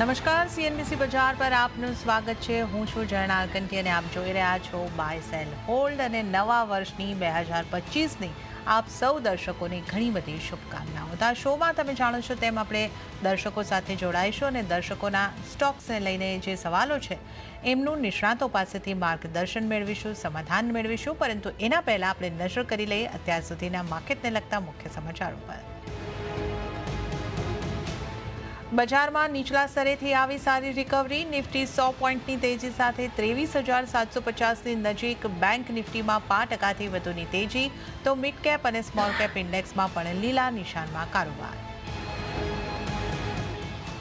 નમસ્કાર સીએનબીસી બજાર પર આપનું સ્વાગત છે. હું છું જર્ણા કંઠી અને આપ જોઈ રહ્યા છો બાય સેલ હોલ્ડ અને નવા વર્ષની બે હજાર પચીસની આપ સૌ દર્શકોને ઘણી બધી શુભકામનાઓ. તો આ શોમાં તમે જાણો છો તેમ આપણે દર્શકો સાથે જોડાઈશું અને દર્શકોના સ્ટોક્સને લઈને જે સવાલો છે, એમનું નિષ્ણાતો પાસેથી માર્ગદર્શન મેળવીશું, સમાધાન મેળવીશું. પરંતુ એના પહેલાં આપણે નજર કરી લઈએ અત્યાર સુધીના માર્કેટને લગતા મુખ્ય સમાચારો પર. બજારમાં નીચલા સ્તરેથી આવી સારી રિકવરી નિફ્ટી સો પોઈન્ટની તેજી સાથે ત્રેવીસ હજાર સાતસો પચાસની નજીક બેંક નિફ્ટીમાં પાંચ ટકાથી વધુની તેજી. તો મિડ કેપ અને સ્મોલ કેપ ઇન્ડેક્સમાં પણ લીલા નિશાનમાં કારોબાર.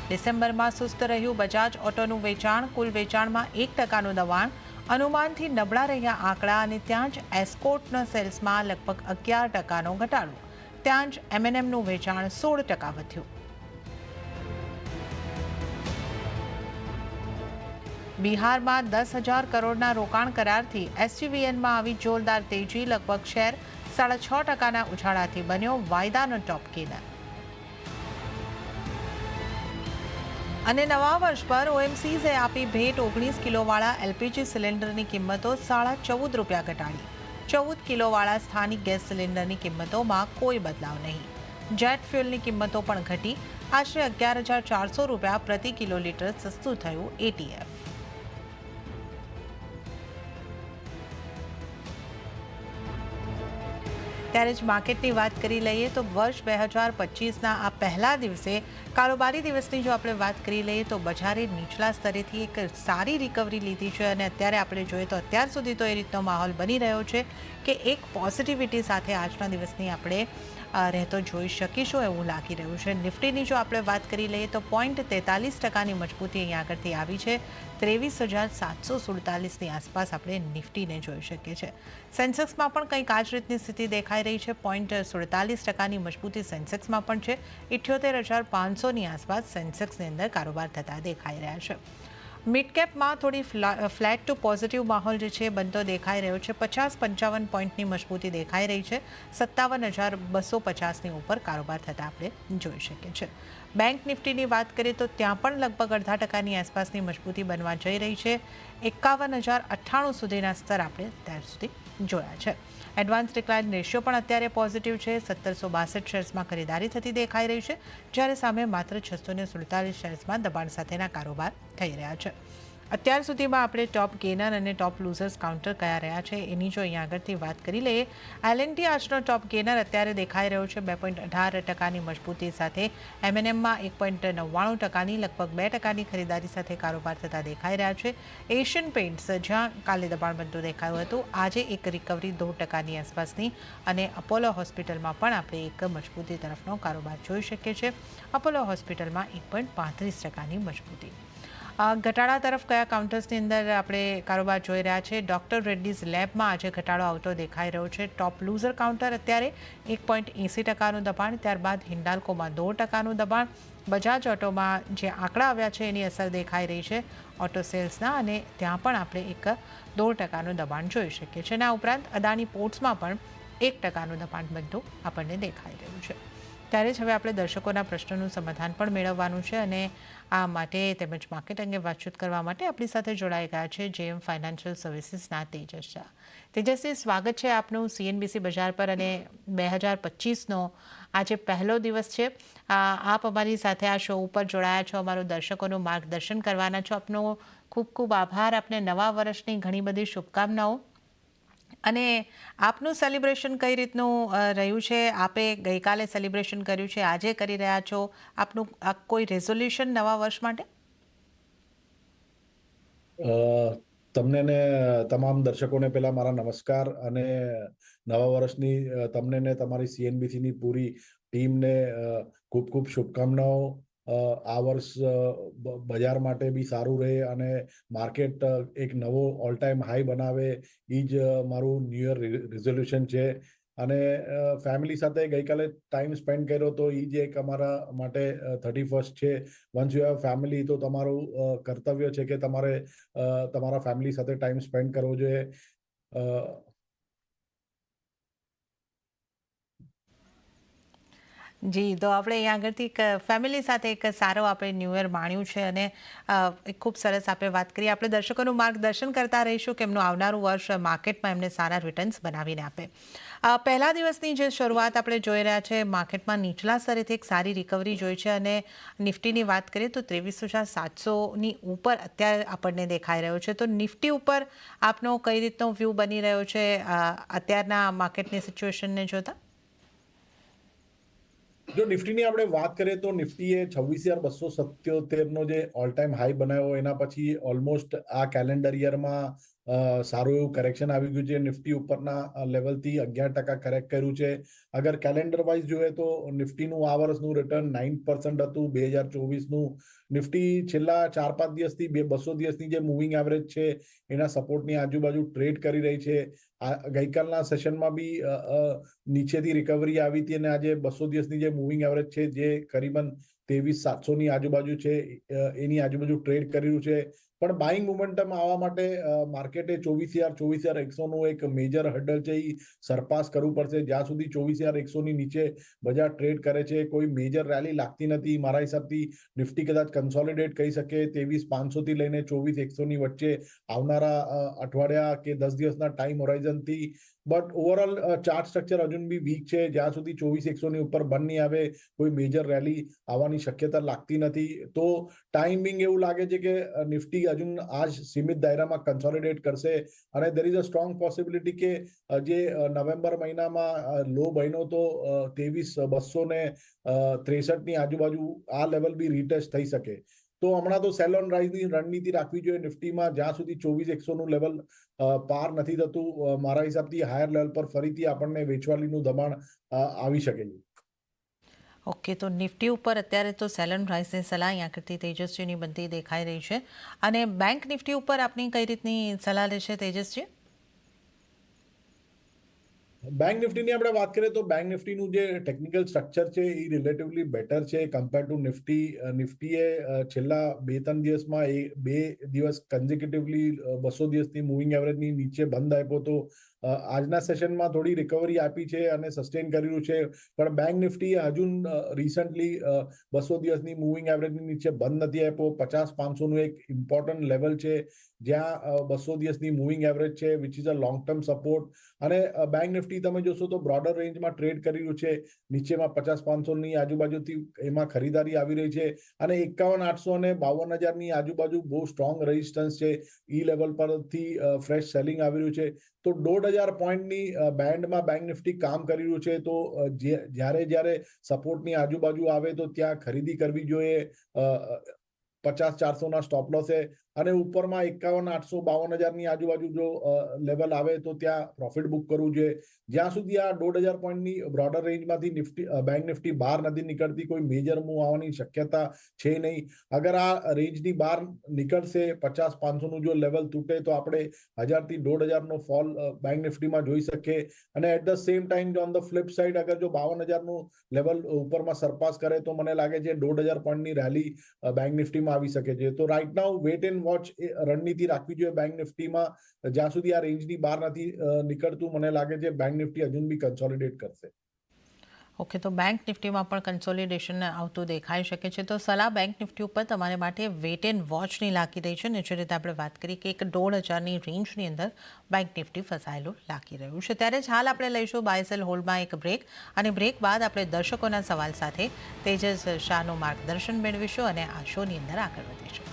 ડિસેમ્બરમાં સુસ્ત રહ્યું બજાજ ઓટોનું વેચાણ. કુલ વેચાણમાં એક ટકાનું દબાણ. અનુમાનથી નબળા રહ્યા આંકડા અને ત્યાં જ એસ્કોર્ટના સેલ્સમાં લગભગ અગિયાર ટકાનો ઘટાડો. ત્યાં જ એમએનએમનું વેચાણ સોળ ટકા વધ્યું. બિહારમાં દસ હજાર કરોડના રોકાણ કરારથી એસજીવીએનમાં આવી જોરદાર તેજી લગભગ શેર સાડા છ ટકાના ઉછાળાથી બન્યો વાયદાનો ટોપ ગેનર અને નવા વર્ષ પર ઓએમસીઝે આપી ભેટ ઓગણીસ કિલોવાળા એલપીજી સિલિન્ડરની કિંમતો સાડા ચૌદ રૂપિયા ઘટાડી. ચૌદ કિલોવાળા સ્થાનિક ગેસ સિલિન્ડરની કિંમતોમાં કોઈ બદલાવ નહીં. જેટ ફ્યુલની કિંમતો પણ ઘટી. આશરે અગિયાર હજાર ચારસો રૂપિયા પ્રતિ કિલો લીટર સસ્તું થયું એટીએફ ત્યારે જ માર્કેટની વાત કરી લઈએ તો વર્ષ બે હજાર પચીસના આ પહેલા દિવસે, કારોબારી દિવસની જો આપણે વાત કરી લઈએ તો બજારે નીચલા સ્તરેથી એક સારી રિકવરી લીધી છે અને અત્યારે આપણે જોઈએ તો અત્યાર સુધી તો એ રીતનો માહોલ બની રહ્યો છે કે એક પોઝિટિવિટી સાથે આજના દિવસની આપણે રહેતો જોઈ શકીશું એવું લાગી રહ્યું છે. નિફ્ટીની જો આપણે વાત કરી લઈએ તો પોઈન્ટ તેતાલીસ ટકાની મજબૂતી અહીંયા આગળથી આવી છે. ત્રેવીસ હજાર સાતસો સુડતાલીસની આસપાસ આપણે નિફ્ટીને જોઈ શકીએ છીએ. સેન્સેક્સમાં પણ કંઈક આ જ રીતની સ્થિતિ દેખાઈ રહી છે. પોઈન્ટ સુડતાલીસ ટકાની મજબૂતી સેન્સેક્સમાં પણ છે. ઇઠ્યોતેર હજાર પાંચસોની આસપાસ સેન્સેક્સની અંદર કારોબાર થતા દેખાઈ રહ્યા છે. મિડ કેપમાં થોડી ફ્લા- ફ્લેટ ટુ પોઝિટિવ માહોલ જે છે બનતો દેખાઈ રહ્યો છે. પચાસ પંચાવન પોઈન્ટની મજબૂતી દેખાઈ રહી છે. સત્તાવન હજાર બસો પચાસની ઉપર કારોબાર થતા આપણે જોઈ શકીએ છીએ. બેંક નિફ્ટીની વાત કરીએ તો ત્યાં પણ લગભગ અડધા ટકાની આસપાસની મજબૂતી બનવા જઈ રહી છે. એકાવન હજાર અઠ્ઠાણું સુધીના સ્તર આપણે ત્યાર સુધી જોયા છે. એડવાન્સ ડિક્લાઇન રેશિયો પણ અત્યારે પોઝિટિવ છે. સત્તરસો બાસઠ શેર્સમાં ખરીદારી થતી દેખાઈ રહી છે, જ્યારે સામે માત્ર છસો ને સુડતાલીસ શેર્સમાં દબાણ સાથેના કારોબાર થઈ રહ્યા છે. અત્યાર સુધીમાં આપણે ટોપ ગેનર અને ટોપ લૂઝર્સ કાઉન્ટર કયા રહ્યા છે એની જો અહીંયા આગળથી વાત કરી લઈએ એલએનટી આજનો ટોપ ગેનર અત્યારે દેખાઈ રહ્યો છે બે પોઈન્ટ અઢાર ટકાની મજબૂતી સાથે એમએનએમમાં એક પોઈન્ટ નવ્વાણું ટકાની, લગભગ બે ટકાની ખરીદારી સાથે કારોબાર થતા દેખાઈ રહ્યા છે. એશિયન પેઇન્ટ્સ જ્યાં કાલે દબાણ બનતું દેખાયું હતું, આજે એક રિકવરી દોઢ ટકાની આસપાસની અને અપોલો હોસ્પિટલમાં પણ આપણે એક મજબૂતી તરફનો કારોબાર જોઈ શકીએ છીએ. અપોલો હોસ્પિટલમાં એક પોઈન્ટ પાંત્રીસ ટકાની મજબૂતી. ઘટાડા તરફ કયા કાઉન્ટર્સની અંદર આપણે કારોબાર જોઈ રહ્યા છે? ડોક્ટર રેડ્ડીઝ લેબમાં આજે ઘટાડો આવતો દેખાઈ રહ્યો છે. ટોપ લૂઝર કાઉન્ટર અત્યારે એક પોઈન્ટ એંસી ટકાનું દબાણ, ત્યારબાદ હિન્ડાલ્કોમાં દોઢ ટકાનું દબાણ. બજાજ ઓટોમાં જે આંકડા આવ્યા છે એની અસર દેખાઈ રહી છે ઓટો સેલ્સના અને ત્યાં પણ આપણે એક દોઢ ટકાનું દબાણ જોઈ શકીએ છીએ. અને આ ઉપરાંત અદાની પોર્ટ્સમાં પણ એક ટકાનું દબાણ બનતું આપણને દેખાઈ રહ્યું છે. ત્યારે જ હવે આપણે દર્શકોના પ્રશ્નોનું સમાધાન પણ મેળવવાનું છે અને આ માટે તેમજ માર્કેટ અંગે વાતચીત કરવા માટે આપણી સાથે જોડાઈ ગયા છે જેએમ ફાઇનાન્શિયલ સર્વિસીસના તેજસ શાહ તેજસજી સ્વાગત છે આપનું સીએનબીસી બજાર પર અને બે હજાર પચીસનો આજે પહેલો દિવસ છે. આપ અમારી સાથે આ શો ઉપર જોડાયા છો, અમારું દર્શકોનું માર્ગદર્શન કરવાના છો. આપનો ખૂબ ખૂબ આભાર. આપને નવા વર્ષની ઘણી બધી શુભકામનાઓ. અને આપનું સેલિબ્રેશન કઈ રીતનું રહ્યું છે? આપે ગઈકાલે સેલિબ્રેશન કર્યું છે? આજે કરી રહ્યા છો? આપનું કોઈ રેઝોલ્યુશન નવા વર્ષ માટે? તમને ને તમામ દર્શકોને પહેલા મારા નમસ્કાર અને નવા વર્ષની તમને ને તમારી સીએનબીસીની પૂરી ટીમને ખૂબ ખૂબ શુભકામનાઓ. આ વર્ષ બજાર માટે બી સારું રહે અને માર્કેટ એક નવો ઓલ ટાઈમ હાઈ બનાવે એ જ મારું ન્યુ યર રિઝોલ્યુશન છે. અને ફેમિલી સાથે ગઈકાલે ટાઈમ સ્પેન્ડ કર્યો તો એ જ એક અમારા માટે થર્ટી ફર્સ્ટ છે. વન્સ યુ હેવ ફેમિલી તો તમારું કર્તવ્ય છે કે તમારે તમારા ફેમિલી સાથે ટાઈમ સ્પેન્ડ કરવો જોઈએ. જી, તો આપણે અહીંયા આગળથી એક ફેમિલી સાથે એક સારો આપણે ન્યૂ યર માણ્યું છે અને ખૂબ સરસ આપણે વાત કરીએ. આપણે દર્શકોનું માર્ગદર્શન કરતા રહીશું કે એમનું આવનારું વર્ષ માર્કેટમાં એમને સારા રિટર્ન્સ બનાવીને આપે. પહેલા દિવસની જે શરૂઆત આપણે જોઈ રહ્યા છે, માર્કેટમાં નીચલા સ્તરેથી એક સારી રિકવરી જોઈ છે અને નિફ્ટીની વાત કરીએ તો ત્રેવીસ હજાર સાતસોની ઉપર અત્યારે આપણને દેખાઈ રહ્યો છે. તો નિફ્ટી ઉપર આપનો કઈ રીતનો વ્યૂ બની રહ્યો છે? અત્યારના માર્કેટની સિચ્યુએશનને જોતા? જો નિફ્ટીની આપણે વાત કરીએ તો નિફ્ટીએ છવ્વીસ હજાર બસો સત્યોતેર નો જે ઓલ ટાઈમ હાઈ બનાવ્યો, એના પછી ઓલમોસ્ટ આ કેલેન્ડર યરમાં સારું એવું કરેક્શન આવી ગયું છે. નિફ્ટી ઉપરના લેવલથી અગિયાર ટકા કરેક્ટ કર્યું છે. અગર કેલેન્ડર વાઇઝ જોઈએ તો નિફ્ટીનું આ વર્ષનું રિટર્ન નાઇન પર્સન્ટ હતું. બે હજાર ચોવીસનું નિફ્ટી છેલ્લા ચાર પાંચ દિવસથી, બે, બસો દિવસની જે મૂવિંગ એવરેજ છે, એના સપોર્ટની આજુબાજુ ટ્રેડ કરી રહી છે. આ, ગઈકાલના સેશનમાં બી નીચેથી રિકવરી આવી હતી અને આજે બસો દિવસની જે મૂવિંગ એવરેજ છે, જે કરીબન ત્રેવીસ સાતસોની આજુબાજુ છે એની આજુબાજુ ટ્રેડ કરી રહ્યું છે. પણ બાઇંગ મોમેન્ટમ આવવા માટે માર્કેટે ચોવીસ હજાર ચોવીસ હજાર એકસોનું એક મેજર હર્ડલ છે એ સરપાસ કરવું પડશે. જ્યાં સુધી ચોવીસ હજાર એકસોની નીચે બજાર ટ્રેડ કરે છે, કોઈ મેજર રેલી લાગતી નથી, મારા હિસાબથી નિફ્ટી કદાચ કન્સોલિડેટ કહી શકે ત્રેવીસ પાંચસોથી લઈને ચોવીસ એકસોની વચ્ચે આવનારા અઠવાડિયા કે દસ દિવસના ટાઈમ હોરાઇઝનથી બટ ઓવરઓલ ચાર્ટ સ્ટ્રક્ચર હજુ બી વીક છે. જ્યાં સુધી ચોવીસ એકસોની ઉપર બંધ નહીં આવે, કોઈ મેજર રેલી આવવાની શક્યતા લાગતી નથી. તો ટાઈમિંગ એવું લાગે છે કે નિફ્ટી હજુ આ જ સીમિત દાયરામાં કન્સોલિડેટ કરશે અને there is a strong possibility કે જે નવેમ્બર મહિનામાં લો બન્યો તો ત્રેવીસ બસો ને ત્રેસઠની આજુબાજુ આ લેવલ બી રીટેસ્ટ થઈ શકે. તો હમણાં તો સેલ ઓન રાઇઝની રણનીતિ રાખવી જોઈએ નિફ્ટીમાં, જ્યાં સુધી ચોવીસ એકસોનું લેવલ પાર નથી થતું મારા હિસાબથી હાયર લેવલ પર ફરીથી આપણને વેચવાલીનું દબાણ આવી શકે છે. ઓકે, તો નિફ્ટી ઉપર અત્યારે તો સેલન પ્રાઇસની સલાહ અહીંયા કરતી તેજસ્વીની બનતી દેખાઈ રહી છે. અને બેંક નિફ્ટી ઉપર આપની કઈ રીતની સલાહ રહેશે તેજસ્વી? બેંક નિફ્ટીની આપણે વાત કરીએ તો બેંક નિફ્ટીનું જે ટેકનિકલ સ્ટ્રક્ચર છે એ રિલેટિવલી બેટર છે કમ્પેર ટુ નિફ્ટી. નિફ્ટીએ છેલ્લા બે ત્રણ દિવસમાં એ બે દિવસ કન્ઝિક્યુટિવલી બસો દિવસની મૂવિંગ એવરેજની નીચે બંધ આપ્યો તો આજના સેશનમાં થોડી રિકવરી આપી છે અને સસ્ટેન કર્યું છે. પણ બેંક નિફ્ટી હજુ રિસન્ટલી બસો દિવસની મૂવિંગ એવરેજની નીચે બંધ નથી આપ્યો. પચાસ પાંચસોનું એક ઇમ્પોર્ટન્ટ લેવલ છે. જ્યાં બસો દિવસની મૂવિંગ એવરેજ છે which is a long term support અને બેંક નિફ્ટી તમે જોશો તો બ્રોડર રેન્જમાં ટ્રેડ કરી રહ્યું છે. નીચેમાં પચાસ પાંચસોની આજુબાજુથી એમાં ખરીદારી આવી રહી છે. અને એકાવન આઠસો અને બાવન હજારની આજુબાજુ બહુ સ્ટ્રોંગ રેઝિસ્ટન્સ છે. ઈ લેવલ પરથી ફ્રેશ સેલિંગ આવી રહ્યું છે. તો દોઢ હજાર પોઈન્ટની બેન્ડમાં બેંક નિફ્ટી કામ કરી રહ્યું છે, તો જ્યારે જ્યારે સપોર્ટની આજુબાજુ આવે તો ત્યાં ખરીદી કરવી જોઈએ પચાસ ચારસોના સ્ટોપ લોસે અને ઉપરમાં એકાવન, આઠસો, બાવન હજારની આજુબાજુ જો લેવલ આવે તો ત્યાં પ્રોફિટ બુક કરવું જોઈએ. જ્યાં સુધી આ દોઢ હજાર પોઈન્ટની બ્રોડર રેન્જમાંથી નિફ્ટી બેંક નિફ્ટી બહાર નથી નીકળતી, કોઈ મેજર મૂવ આવવાની શક્યતા છે નહીં. અગર આ રેન્જની બહાર નીકળશે, પચાસ, પાંચસોનું જો લેવલ તૂટે, તો આપણે હજારથી દોઢ હજારનો ફોલ બેંક નિફ્ટીમાં જોઈ શકીએ. અને at the same time on the flip side અગર જો બાવન હજારનું લેવલ ઉપરમાં સરપાસ કરે, તો મને લાગે છે દોઢ હજાર પોઈન્ટની રેલી બેંક નિફ્ટીમાં આવી શકે છે. તો right now wait and watch રણનીતિ રાખવી જોઈએ બેંક નિફ્ટીમાં. જ્યાં સુધી આ રેન્જની બહાર નથી નીકળતું, મને લાગે છે બેંક નિફ્ટી હજુ બી કન્સોલિડેટ કરશે. ઓકે, તો બેંક નિફ્ટીમાં પણ કન્સોલિડેશન આવતું દેખાઈ શકે છે. તો સલાહ બેંક નિફ્ટી ઉપર તમારે માટે વેટ એન્ડ વોચની લાગી રહી છે ને, જે રીતે આપણે વાત કરી કે એક દોઢ હજારની રેન્જની અંદર બેંક નિફ્ટી ફસાયેલું લાગી રહ્યું છે. ત્યારે જ હાલ આપણે લઈશું બાયસેલ હોલ્ડમાં એક બ્રેક અને બ્રેક બાદ આપણે દર્શકોના સવાલ સાથે તેજસ શાહનું માર્ગદર્શન મેળવીશું અને આ શોની અંદર આગળ વધીશું.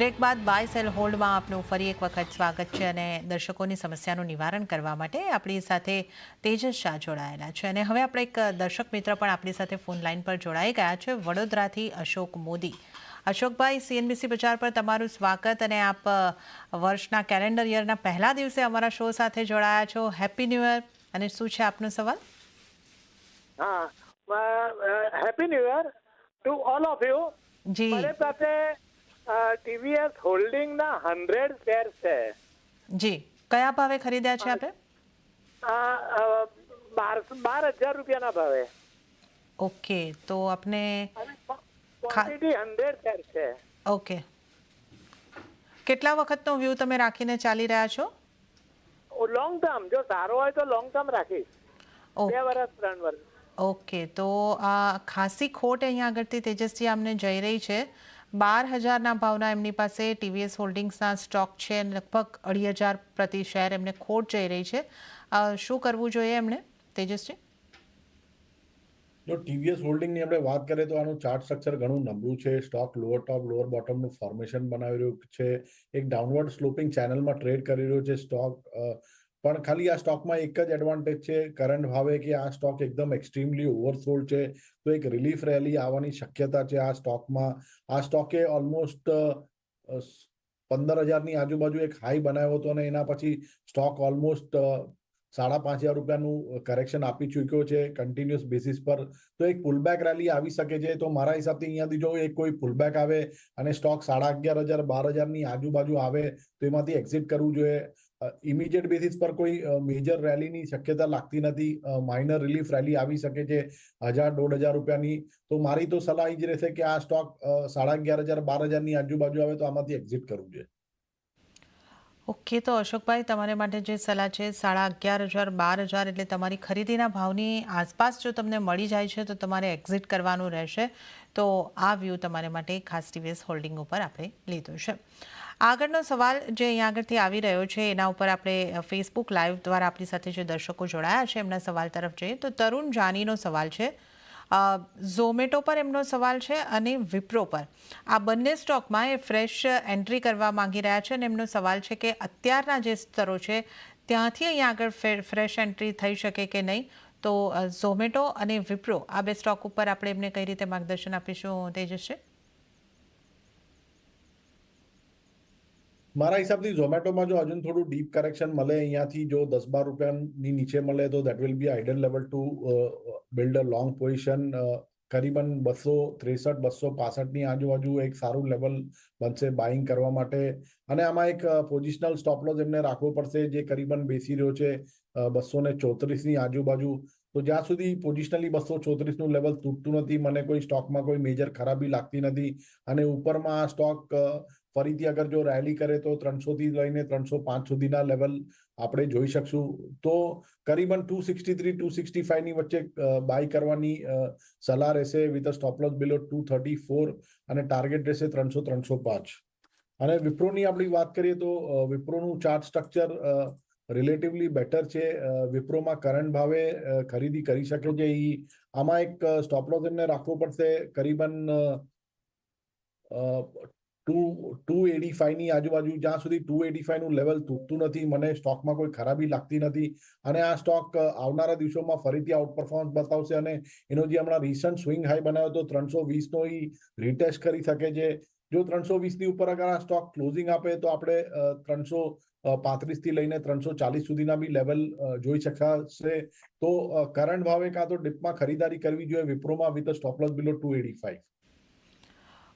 બ્રેક બાદ બાય સેલ હોલ્ડમાં આપનું ફરી એક વખત સ્વાગત છે અને દર્શકોની સમસ્યાનું નિવારણ કરવા માટે આપણી સાથે તેજસ શાહ જોડાયેલા છે. અને હવે આપણે એક દર્શક મિત્ર પણ આપણી સાથે ફોન લાઈન પર જોડાઈ ગયા છે. વડોદરાથી અશોક મોદી. અશોકભાઈ સીએનબીસી બજાર પર તમારું સ્વાગત અને આપ વર્ષના કેલેન્ડર યરના પહેલા દિવસે અમારા શો સાથે જોડાયા છો. હેપી ન્યૂ યર અને શું છે આપનો સવાલ? હા happy new year to all of you જી. મારી પાસે ટીવીએસ હોલ્ડિંગના હંડ્રેડ શેર છે. જી કયા ભાવે ખરીદ્યા છે આપે? બાર બાર હજાર રૂપિયાના ભાવે. ઓકે તો આપને ક્વોન્ટિટી હંડ્રેડ શેર છે. ઓકે. કેટલા વખતનો વ્યૂ તમે રાખીને ચાલી રહ્યા છો? લોંગ ટર્મ જો સારો હોય તો લોંગ ટર્મ રાખીશ. બે વર્ષ ત્રણ વર્ષ ઓકે તો આ ખાસી ખોટ અહીંયા આગળથી તેજસ્વી આમને જઈ રહી છે. બાર હજારના ભાવના એમની પાસે ટીવીએસ હોલ્ડિંગ્સના સ્ટોક છે લગભગ અઢી હજાર પ્રતિ શેર એમને ખોટ જઈ રહી છે. શું કરવું જોઈએ એમણે? તેજસ્વી જો ટીવીએસ હોલ્ડિંગની આપણે વાત કરીએ તો આનું ચાર્ટ સ્ટ્રક્ચર ઘણું નબળું છે. સ્ટોક લોઅર ટોપ, લોઅર બોટમનું ફોર્મેશન બનાવી રહ્યું છે. એક ડાઉનવર્ડ સ્લોપિંગ ચેનલમાં ટ્રેડ કરી રહ્યો છે. સ્ટોક પણ ખાલી આ સ્ટોકમાં એક જ એડવાન્ટેજ છે કરંટ ભાવે કે આ સ્ટોક એકદમ એક્સ્ટ્રીમલી ઓવરસોલ્ડ છે, તો એક રિલીફ રેલી આવવાની શક્યતા છે આ સ્ટોકમાં. આ સ્ટોકે ઓલમોસ્ટ પંદર હજારની આજુબાજુ એક હાઈ બનાવ્યો હતો અને એના પછી સ્ટોક ઓલમોસ્ટ સાડા પાંચ હજાર રૂપિયાનું કરેક્શન આપી ચૂક્યો છે કન્ટિન્યુઅસ બેસિસ પર. તો એક પુલબેક રેલી આવી શકે છે, તો મારા હિસાબથી અહીંયાથી જો એક કોઈ પુલબેક આવે અને સ્ટોક સાડા અગિયાર હજાર, બાર હજારની આજુબાજુ આવે, તો એમાંથી એક્ઝિટ કરવું જોઈએ. ઇમિડિયેટ બેસિસ પર કોઈ મેજર રેલીની શક્યતા લાગતી નથી. માઇનર રિલીફ રેલી આવી શકે છે. હજાર, દોઢ હજાર રૂપિયાની. તો મારી તો સલાહ એ જ રહેશે કે આ સ્ટોક સાડા અગિયાર હજાર, બાર હજારની આજુબાજુ આવે તો આમાંથી એક્ઝિટ કરવું જોઈએ. ઓકે, તો અશોકભાઈ, તમારે માટે જે સલાહ છે, સાડા અગિયાર હજાર, બાર હજાર એટલે તમારી ખરીદીના ભાવની આસપાસ જો તમને મળી જાય છે, તો તમારે એક્ઝિટ કરવાનું રહેશે. તો આ વ્યૂ તમારે માટે ખાસ ટીવીએસ હોલ્ડિંગ ઉપર આપણે લીધો છે. આગળનો સવાલ જે અહીંયા આગળથી આવી રહ્યો છે, એના ઉપર આપણે ફેસબુક લાઈવ દ્વારા આપણી સાથે જે દર્શકો જોડાયા છે, એમના સવાલ તરફ જઈએ. તો તરુણ જાનીનો સવાલ છે. ઝોમેટો પર એમનો સવાલ છે અને વિપ્રો પર. આ બંને સ્ટોકમાં એ ફ્રેશ એન્ટ્રી કરવા માંગી રહ્યા છે અને એમનો સવાલ છે કે અત્યારના જે સ્તરો છે, ત્યાંથી અહીંયા આગળ ફ્રેશ એન્ટ્રી થઈ શકે કે નહીં? તો ઝોમેટો અને વિપ્રો આ બે સ્ટોક ઉપર આપણે એમને કઈ રીતે માર્ગદર્શન આપીશું, તેજસ મારા હિસાબથી ઝોમેટોમાં જો હજુ થોડું ડીપ કરેક્શન મળે, અહીંયાથી જો દસ બાર રૂપિયાની નીચે મળે, તો that will be ideal level to build a long position કરીબન બસો ત્રેસઠ, બસો પાસઠની આજુબાજુ એક સારું લેવલ બનશે બાઇંગ કરવા માટે. અને આમાં એક પોઝિશનલ સ્ટોપ લોસ એમને રાખવો પડશે, જે કરીબન બેસી રહ્યો છે બસો ને ચોત્રીસની આજુબાજુ. તો જ્યાં સુધી પોઝિશનલી બસો ચોત્રીસનું લેવલ તૂટતું નથી, મને કોઈ સ્ટોકમાં કોઈ મેજર ખરાબી લાગતી નથી. અને ઉપરમાં આ સ્ટોક ફરીથી અગર જો રેલી કરે તો ત્રણસો થી લઈને ત્રણસો પાંચ સુધીના લેવલ આપણે જોઈ શકશું. તો કરીબન two sixty three two sixty ફાઈવની વચ્ચે બાય કરવાની સલાહ રહેશે with a stop loss below two thirty four અને ટાર્ગેટ રહેશે ત્રણસો ત્રણસો પાંચ. અને વિપ્રોની આપણી વાત કરીએ તો વિપ્રોનું ચાર્ટ સ્ટ્રક્ચર રિલેટિવલી બેટર છે. વિપ્રોમાં કરંટ ભાવે ખરીદી કરી શકે છે. એ આમાં એક સ્ટોપલોસ એમને રાખવો પડશે. કરીબન ટુ ટુ એટી ફાઈવની આજુબાજુ, જ્યાં સુધી ટુ એટી ફાઈવનું લેવલ તૂટતું નથી, મને સ્ટોકમાં કોઈ ખરાબી લાગતી નથી. અને આ સ્ટોક આવનારા દિવસોમાં ફરીથી આઉટ પરફોર્મન્સ બતાવશે અને એનો જે હમણાં રિસન્ટ સ્વિંગ હાઈ બનાવ્યો તો ત્રણસો વીસનો એ રિટેસ્ટ કરી શકે છે. જો ત્રણસો વીસની ઉપર અગર આ સ્ટોક ક્લોઝિંગ આપે, તો આપણે ત્રણસો પાંત્રીસથી લઈને ત્રણસો ચાલીસ સુધીના બી લેવલ જોઈ શકાશે. તો કરંટ ભાવે કાં તો ડિપમાં ખરીદારી કરવી જોઈએ, વિપ્રોમાં with stop loss below two eighty five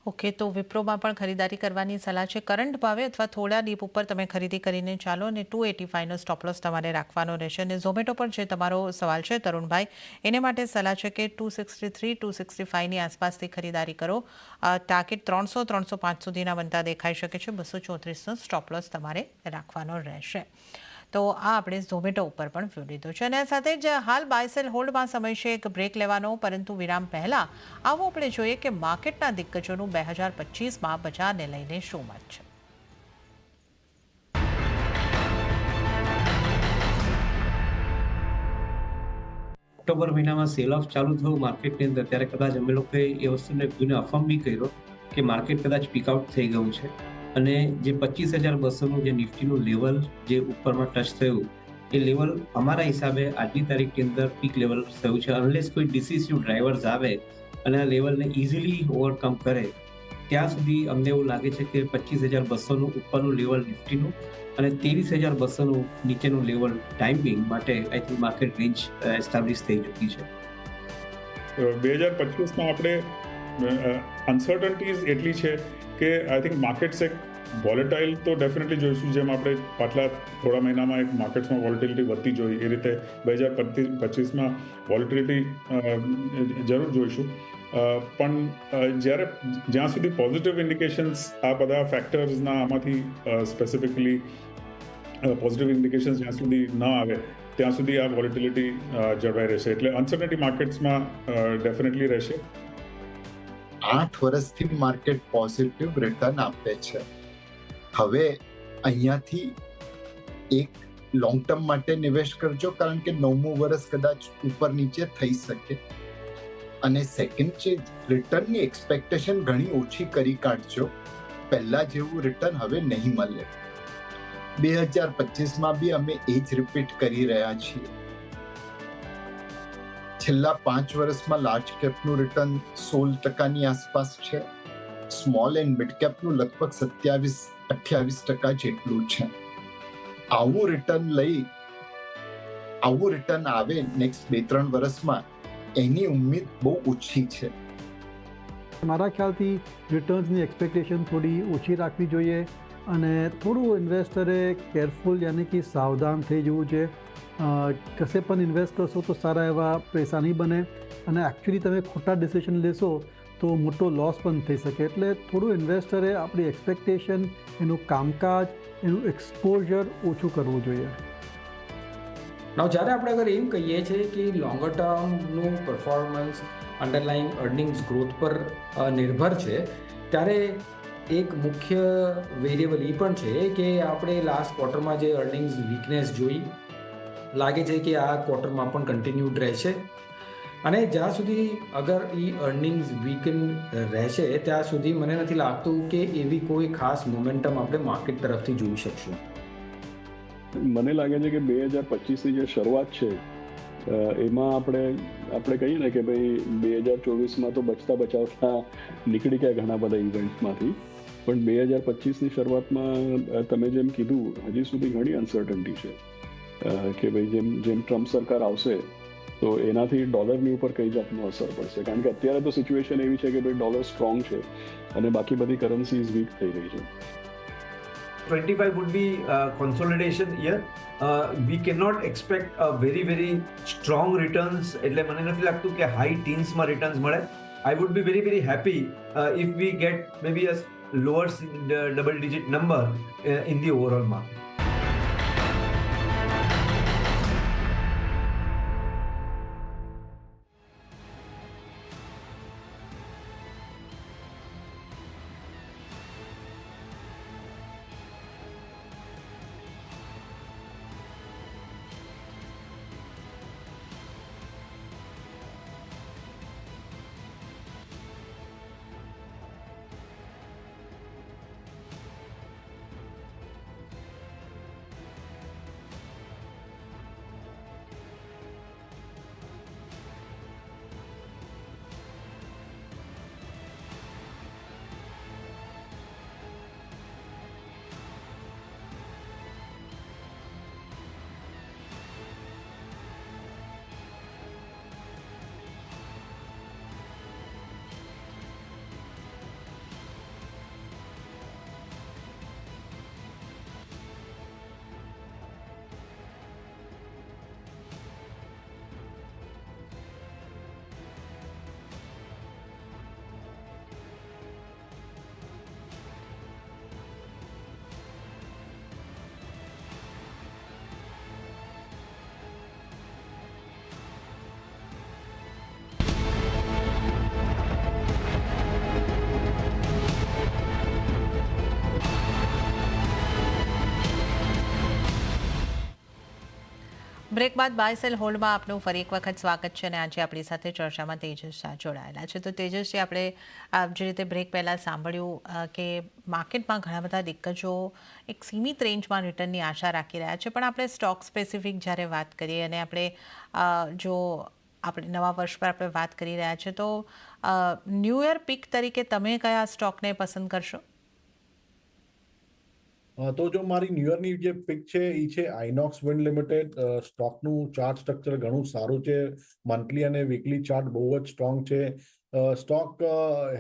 okay, તો વિપ્રોમાં પણ ખરીદારી કરવાની સલાહ છે. કરંટ ભાવે અથવા થોડા ડીપ ઉપર તમે ખરીદી કરીને ચાલો અને ટુ એટી ફાઈવનો સ્ટોપલોસ તમારે રાખવાનો રહેશે. અને ઝોમેટો પર જે તમારો સવાલ છે, તરુણભાઈ, એને માટે સલાહ છે કે two sixty three, two sixty ફાઇવની આસપાસથી ખરીદારી કરો. ટાર્ગેટ ત્રણસો ત્રણસો પાંચ સુધીના બનતા દેખાઈ શકે છે. બસો ચોત્રીસનો સ્ટોપલોસ તમારે રાખવાનો રહેશે. તો આ આપણે ઝોમેટો ઉપર પણ વ્યૂ લીધો છે. અને સાથે જ હાલ બાયસેલ હોલ્ડમાં સમય છે એક બ્રેક લેવાનો, પરંતુ વિરામ પહેલાં આવો આપણે જોઈએ કે માર્કેટના દિગ્ગજોનું બે હજાર પચીસમાં બજારને લઈને શું મત છે? ઓક્ટોબર મહિનામાં સેલ ઓફ ચાલુ થયું. માર્કેટની અંદર ત્યારે કદાચ અમે લોકોએ એ વસ્તુને વ્યૂને અફર્મ બી કર્યો કે માર્કેટ કદાચ પીકઆઉટ થઈ ગયું છે. અને જે પચીસ હજાર બસોનું જે નિફ્ટીનું લેવલ જે ઉપરમાં ટચ થયું, એ લેવલ અમારા હિસાબે આજની તારીખની અંદર પીક લેવલ થયું છે. અનલેસ કોઈ ડિસિસિવ ડ્રાઈવર્સ આવે અને આ લેવલને ઇઝીલી ઓવરકમ કરે, ત્યાં સુધી અમને એવું લાગે છે કે પચીસ હજાર બસોનું ઉપરનું લેવલ નિફ્ટીનું અને ત્રેવીસ હજાર બસોનું નીચેનું લેવલ ટાઈમિંગ માટે I think market range establish થઈ ચૂકી છે. બે હજાર પચીસમાં આપણે અનસર્ટન્ટીઝ એટલી છે કે આઈ થિંક માર્કેટ્સ એક વોલેટાઇલ તો ડેફિનેટલી જોઈશું. જેમ આપણે પાછલા થોડા મહિનામાં એક માર્કેટ્સમાં વોલેટિલિટી વધતી જોઈ. એ રીતે બે હજાર પચીસમાં વોલેટિલિટી જરૂર જોઈશું. પણ જ્યારે જ્યાં સુધી પોઝિટિવ ઇન્ડિકેશન્સ આ બધા ફેક્ટર્સના આમાંથી સ્પેસિફિકલી પોઝિટિવ ઇન્ડિકેશન્સ જ્યાં સુધી ન આવે, ત્યાં સુધી આ વોલેટિલિટી જળવાઈ રહેશે. એટલે અનસર્ટનિટી માર્કેટ્સમાં ડેફિનેટલી રહેશે. આઠ વર્ષથી માર્કેટ પોઝિટિવ રિટર્ન આપે છે. હવે અહીંયાથી એક લોંગ ટર્મ માટે નિવેશ કરજો, કારણ કે નવમું વર્ષ કદાચ ઉપર નીચે થઈ શકે. અને સેકન્ડ છે રિટર્નની એક્સપેક્ટેશન ઘણી ઓછી કરી કાઢજો. પહેલા જેવું રિટર્ન હવે નહીં મળે. બે હજાર પચીસમાં બી અમે એ જ રિપીટ કરી રહ્યા છીએ. છેલ્લા પાંચ વર્ષમાં લાર્જ કેપનું રિટર્ન સોળ ટકાની આસપાસ છે. સ્મોલ એન્ડ મિડ કેપનું લગભગ સત્યાવીસ, અઠ્યાવીસ ટકા જેટલું છે. આવું રિટર્ન લઈ, આવું રિટર્ન આવે નેક્સ્ટ બે ત્રણ વર્ષમાં, એની ઉમ્મીદ બહુ ઓછી છે. મારા ખ્યાલથી રિટર્ન્સની એક્સપેક્ટેશન થોડી ઓછી રાખવી જોઈએ અને થોડું ઇન્વેસ્ટરે કેરફુલ યાની કે સાવધાન થઈ જવું છે કશે પણ ઇન્વેસ્ટ કરશો તો સારા એવા પૈસા નહીં બને અને એકચ્યુઅલી તમે ખોટા ડિસિઝન લેશો તો મોટો લોસ પણ થઈ શકે. એટલે થોડું ઇન્વેસ્ટરે આપણી એક્સપેક્ટેશન એનું કામકાજ, એનું એક્સપોઝર ઓછું કરવું જોઈએ. નવ જ્યારે આપણે અગર એમ કહીએ છીએ કે લોંગર ટર્મનું પરફોર્મન્સ અંડરલાઇંગ અર્નિંગ્સ ગ્રોથ પર નિર્ભર છે, ત્યારે એક મુખ્ય વેરિયેબલ એ પણ છે કે આપણે લાસ્ટ ક્વાર્ટરમાં જે અર્નિંગ્સ વીકનેસ જોઈ લાગે છે કે આ ક્વાર્ટરમાં પણ કન્ટિન્યુડ રહેશે. અને જ્યાં સુધી અગર એ અર્નિંગ્સ વીકન રહેશે, ત્યાં સુધી મને નથી લાગતું કે એવી કોઈ ખાસ મોમેન્ટમ આપણે માર્કેટ તરફથી જોઈ શકશું. મને લાગે છે કે બે હજાર પચીસની જે શરૂઆત છે એમાં આપણે આપણે કહીએ ને કે ભાઈ બે હજાર ચોવીસમાં તો બચતા બચાવતા નીકળી ગયા ઘણા બધા ઇવેન્ટમાંથી પણ બે હજાર પચીસની શરૂઆતમાં તમે જેમ કીધું, હજી સુધી ઘણી અનસર્ટન્ટી છે. કે ભાઈ જેમ જેમ ટ્રમ્પ સરકાર આવશે તો એનાથી ડોલરની ઉપર કઈ જાતનો અસર પડશે? કારણ કે અત્યારે તો સિચ્યુએશન એવી છે કે ભાઈ ડોલર સ્ટ્રોંગ છે અને બાકી બધી કરન્સીઝ વીક થઈ રહી છે. 25 would be uh, consolidation year. Uh, we cannot expect a very very strong returns. એટલે મને નથી લાગતું કે હાઈ ટીન્સમાં રિટર્ન્સ મળે. I would be very very happy if we get maybe a lower double digit number in the overall market break બાદ buy sell હોલ્ડમાં આપનું ફરી એક વખત સ્વાગત છે અને આજે આપણી સાથે ચર્ચામાં તેજસ શાહ જોડાયેલા છે. તો તેજસજી આપણે જે રીતે બ્રેક પહેલાં સાંભળ્યું કે માર્કેટમાં ઘણા બધા દિગ્ગજો એક સીમિત રેન્જમાં રિટર્નની આશા રાખી રહ્યા છે. પણ આપણે સ્ટોક સ્પેસિફિક જ્યારે વાત કરીએ અને આપણે જો આપણે નવા વર્ષ પર આપણે વાત કરી રહ્યા છે, તો ન્યૂ યર પીક તરીકે તમે કયા સ્ટોકને પસંદ કરશો? તો જો મારી ન્યુ યરની જે પિક છે એ છે આઇનોક્સ વિન્ડ લિમિટેડ સ્ટોકનું ચાર્ટ સ્ટ્રક્ચર ઘણું સારું છે. મંથલી અને વીકલી ચાર્ટ બહુ જ સ્ટ્રોંગ છે. સ્ટોક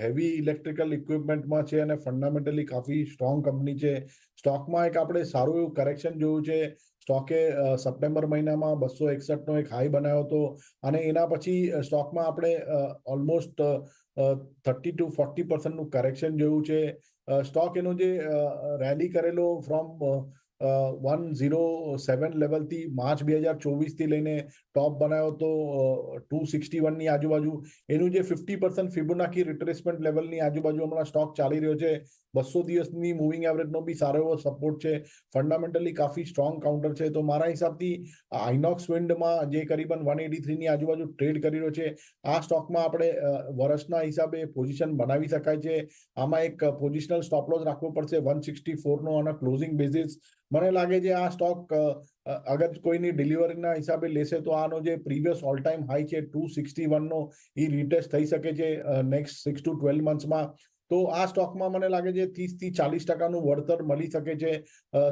હેવી ઇલેક્ટ્રિકલ ઇક્વિપમેન્ટમાં છે અને ફંડામેન્ટલી કાફી સ્ટ્રોંગ કંપની છે. સ્ટોકમાં એક આપણે સારું એવું કરેક્શન જોયું છે. સ્ટોકે સપ્ટેમ્બર મહિનામાં બસો એકસઠનો એક હાઈ બનાવ્યો હતો. અને એના પછી સ્ટોકમાં આપણે ઓલમોસ્ટ થર્ટી ટુ ફોર્ટી પર્સન્ટનું કરેક્શન જોયું છે. સ્ટોક એનો જે રેલી કરેલો ફ્રોમ વન ઝીરો સેવન લેવલથી માર્ચ બે હજાર ચોવીસથી લઈને ટોપ બનાવ્યો તો ટુ સિક્સટી વનની આજુબાજુ. એનું જે ફિફ્ટી પર્સન્ટ ફિબોનાકી રિટ્રેસમેન્ટ લેવલની આજુબાજુ હમણાં સ્ટોક ચાલી રહ્યો છે. બસો દિવસની મૂવિંગ એવરેજનો બી સારો એવો સપોર્ટ છે. ફંડામેન્ટલી કાફી સ્ટ્રોંગ કાઉન્ટર છે. તો મારા હિસાબથી આઇનોક્સ વિન્ડમાં જે કરીબન વન એટી થ્રીની આજુબાજુ ટ્રેડ કરી રહ્યો છે, આ સ્ટોકમાં આપણે વર્ષના હિસાબે પોઝિશન બનાવી શકાય છે. આમાં એક પોઝિશનલ સ્ટોપ લોસ રાખવો પડશે વન સિક્સટી ફોરનો અને ક્લોઝિંગ બેઝિસ મને લાગે છે આ સ્ટોક અગર કોઈની ડિલિવરીના હિસાબે લેશે તો આનો જે પ્રીવિયસ ઓલ ટાઈમ હાઈ છે ટુ સિક્સટી વનનો એ રીટેસ્ટ થઈ શકે છે નેક્સ્ટ સિક્સ ટુ ટ્વેલ્વ મંથ્સમાં તો આ સ્ટોકમાં મને લાગે છે ત્રીસથી ચાલીસ ટકાનું વળતર મળી શકે છે.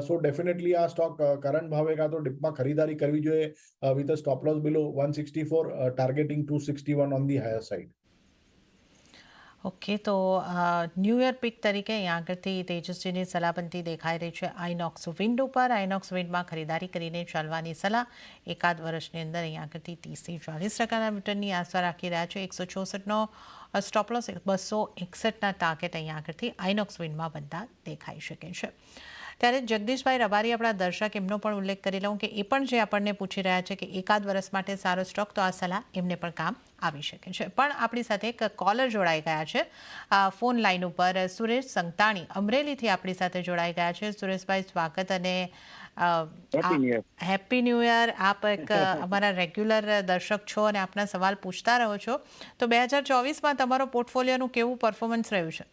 સો ડેફિનેટલી આ સ્ટોક કરંટ ભાવે કાં તો ડિપમાં ખરીદારી કરવી જોઈએ with a stop below one sixty four targeting two sixty one on the higher side okay, તો ન્યૂ યર પિક તરીકે અહીંયા આગળથી તેજસ્વીની સલાહબંધી દેખાઈ રહી છે. આઇનોક્સ વિન્ડ ઉપર આઇનોક્સ વિન્ડમાં ખરીદારી કરીને ચાલવાની સલાહ એકાદ વર્ષની અંદર અહીંયા આગળથી ત્રીસથી ચાલીસ ટકાના રિટર્નની આશા રાખી રહ્યા છે. એકસો ચોસઠનો સ્ટોપલોસ બસો એકસઠના ટાર્ગેટ અહીંયા આગળથી આઇનોક્સ વિન્ડમાં બનતા દેખાઈ શકે છે. ત્યારે જગદીશભાઈ રબારી, આપણા દર્શક, એમનો પણ ઉલ્લેખ કરી લઉં કે એ પણ જે આપણને પૂછી રહ્યા છે કે એકાદ વર્ષ માટે સારો સ્ટોક તો આ સલાહ એમને પણ કામ આવી શકે છે. પણ આપણી સાથે એક કોલર જોડાઈ ગયા છે. આ ફોન લાઈન ઉપર સુરેશ સંતાણી અમરેલીથી આપણી સાથે જોડાઈ ગયા છે. સુરેશભાઈ સ્વાગત અને હેપી ન્યૂ યર આપ એક અમારા રેગ્યુલર દર્શક છો અને આપના સવાલ પૂછતા રહો છો. તો બે હજાર ચોવીસમાં તમારો પોર્ટફોલિયોનું કેવું પરફોર્મન્સ રહ્યું છે?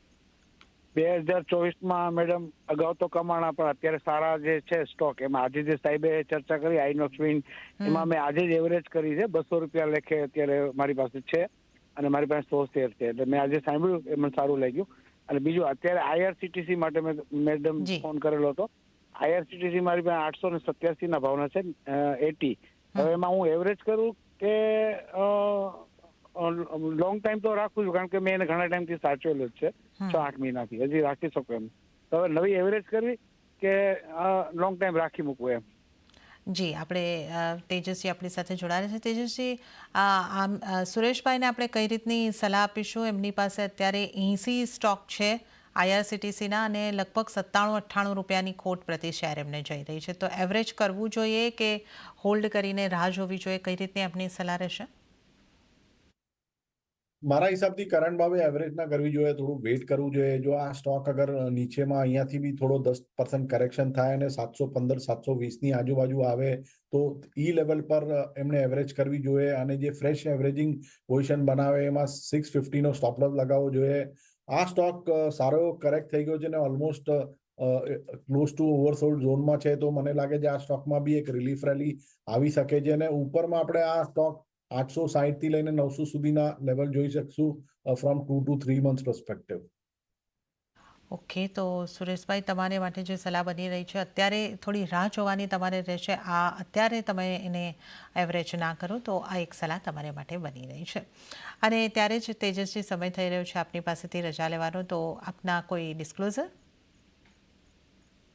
બે હજાર ચોવીસમાં મેડમ અગાઉ તો કમાણા પણ અત્યારે સારા જે છે સ્ટોક એમાં આજે જે સાહેબે ચર્ચા કરી આઈનોક્સ વિન એમાં મેં આજે જ એવરેજ કરી છે બસો રૂપિયા લેખે અત્યારે મારી પાસે છે અને મારી પાસે સો શેર છે. એટલે મેં આજે સાંભળ્યું એ મને સારું લાગ્યું. અને બીજું અત્યારે આઈઆરસીટીસી માટે મેં મેડમ ફોન કરેલો હતો. આઈઆરસીટીસી મારી પાસે આઠસો ને સત્યાસી ના ભાવના છે એટી. હવે એમાં હું એવરેજ કરું કે લોંગ ટાઈમ તો રાખું છું કારણ કે મેં એને ઘણા ટાઈમથી સાચવેલો જ છે. છ આઠ મહિનાથી. હજી રાખી શકું એમ. તો હવે નવી એવરેજ કરવી કે લોંગ ટાઈમ રાખી મૂકવું એમ? જી આપણે તેજસ્વી આપણી સાથે જોડાયા છે. તેજસ્વી આમ સુરેશભાઈને આપણે કઈ રીતની સલાહ આપીશું? એમની પાસે અત્યારે એંસી સ્ટોક છે આઈઆરસીટીસીના અને લગભગ સત્તાણું અઠ્ઠાણું રૂપિયાની ખોટ પ્રતિ શેર એમને જઈ રહી છે. તો એવરેજ કરવું જોઈએ કે હોલ્ડ કરીને રાહ જોવી જોઈએ? કઈ રીતની આપની સલાહ રહેશે? મારા હિસાબથી કરંટ ભાવે એવરેજ ના કરવી જોઈએ, થોડું વેઇટ કરવું જોઈએ. જો આ સ્ટોક અગર નીચેમાં અહીંયાથી બી થોડો દસ પર્સન્ટ કરેક્શન થાય અને સાતસો પંદર, સાતસો વીસની આજુબાજુ આવે, તો ઈ લેવલ પર એમણે એવરેજ કરવી જોઈએ. અને જે ફ્રેશ એવરેજિંગ પોઝિશન બનાવે, એમાં સિક્સ ફિફ્ટીનો સ્ટોપલસ લગાવવો જોઈએ. આ સ્ટોક સારો કરેક્ટ થઈ ગયો છે અને ઓલમોસ્ટ ક્લોઝ ટુ ઓવરસોલ્ડ ઝોનમાં છે, તો મને લાગે છે આ સ્ટોકમાં બી એક રિલીફ રેલી આવી શકે છે. અને ઉપરમાં આપણે આ સ્ટોક આઠસો સાહીઠથી લઈને નવસો સુધીના લેવલ જોઈ શકશું from two to three month perspective okay તો સુરેશભાઈ, તમારે માટે જે સલાહ બની રહી છે, અત્યારે થોડી રાહ જોવાની તમારે રહેશે. આ અત્યારે તમે એને એવરેજ ના કરો, તો આ એક સલાહ તમારે માટે બની રહી છે. અને ત્યારે જ તેજસ્વી સમય થઈ રહ્યો છે આપની પાસેથી રજા લેવાનો, તો આપના કોઈ ડિસ્ક્લોઝર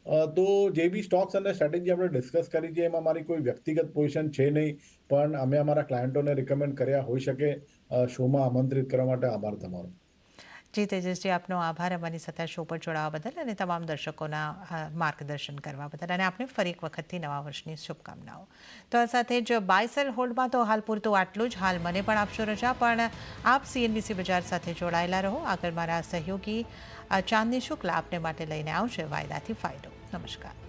તો જે બી સ્ટોક્સ અને સ્ટ્રેટેજી આપણે ડિસ્કસ કરી છે, એમાં મારી કોઈ વ્યક્તિગત પોઝિશન છે નહીં, પણ અમે અમારા ક્લાયન્ટોને રિકમેન્ડ કર્યા હોઈ શકે. શોમાં આમંત્રિત કરવા માટે આભાર તમારો. જી, તેજસજી, આપનો આભાર અમારી સાથે શો પર જોડાવા બદલ અને તમામ દર્શકોના માર્ગદર્શન કરવા બદલ. અને આપણે ફરી એક વખતથી નવા વર્ષની શુભકામનાઓ. તો આ સાથે જ બાયસેલ હોલ્ડમાં તો હાલ પૂરતું આટલું જ. હાલ મને પણ આપશો રજા, પણ આપ સીએનબીસી બજાર સાથે જોડાયેલા રહો. આગળ મારા સહયોગી ચાંદની શુક્લા આપને માટે લઈને આવશે વાયદાથી ફાયદો. નમસ્કાર